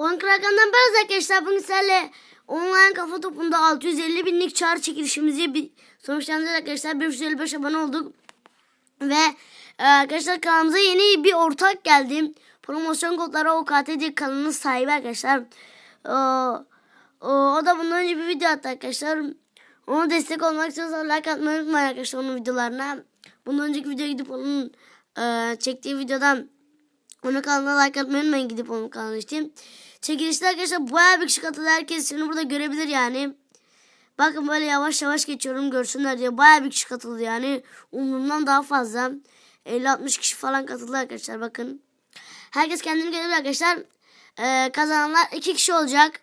On Kraken'dan biraz arkadaşlar bugün sizlerle online kafa topunda 650 binlik çağrı çekilişimizi bir sonuçlandırdık arkadaşlar. 555 abone olduk. Ve e, arkadaşlar kanalımıza yeni bir ortak geldi. Promosyon kodları OKT diye kanalının sahibi arkadaşlar. O, o da bundan önce bir video attı arkadaşlar. Ona destek olmak istiyorsanız like atmayı unutmayın arkadaşlar onun videolarına. Bundan önceki videoya gidip onun e, çektiği videodan onun kanalına like atmayı unutmayın gidip onun kanalına işte. Çekilişte arkadaşlar bayağı bir kişi katıldı. Herkes şimdi burada görebilir yani. Bakın böyle yavaş yavaş geçiyorum görsünler diye. Bayağı bir kişi katıldı yani. Umurumdan daha fazla. 50-60 kişi falan katıldı arkadaşlar bakın. Herkes kendini görebilir arkadaşlar. Ee, kazananlar iki kişi olacak.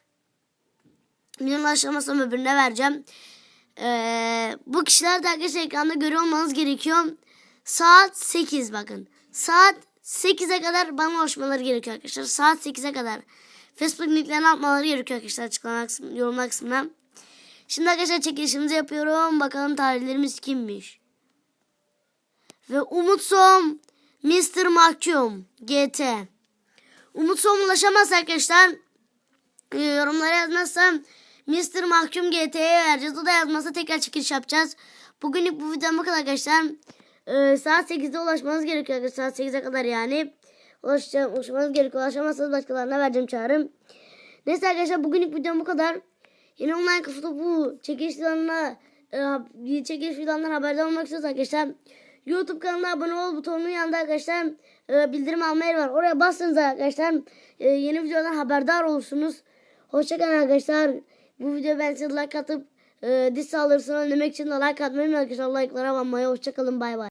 Milyon ulaşamazsam öbürüne vereceğim. Ee, bu kişiler de arkadaşlar ekranda görüyor olmanız gerekiyor. Saat 8 bakın. Saat 8'e kadar bana ulaşmaları gerekiyor arkadaşlar. Saat 8'e kadar. Facebook linklerini atmaları gerekiyor arkadaşlar açıklama kısmı, yorumlar kısmına. Şimdi arkadaşlar çekilişimizi yapıyorum. Bakalım tarihlerimiz kimmiş. Ve Umut Som, Mr. Mahkum, GT. Umut Som ulaşamaz arkadaşlar. Ee, yorumlara yazmazsam Mr. Mahkum GT'ye vereceğiz. O da yazmazsa tekrar çekiliş yapacağız. Bugünlük bu videom bu kadar arkadaşlar. Ee, saat 8'de ulaşmanız gerekiyor arkadaşlar. Saat 8'e kadar yani. Ulaşacağım, ulaşmanız gerekiyor. Ulaşamazsanız başkalarına vereceğim çağrım. Neyse arkadaşlar bugünlük videom bu kadar. Yine online kafa topu çekiliş videolarına e, çekiliş videolarından haberdar olmak istiyorsanız arkadaşlar YouTube kanalına abone ol butonunun yanında arkadaşlar e, bildirim alma yeri var. Oraya bastığınızda arkadaşlar e, yeni videodan haberdar olursunuz. Hoşçakalın arkadaşlar. Bu videoya ben size like atıp e, diss saldırısını önlemek için de like atmayı unutmayın arkadaşlar. Like'lara abanmayı. Hoşçakalın bay bay.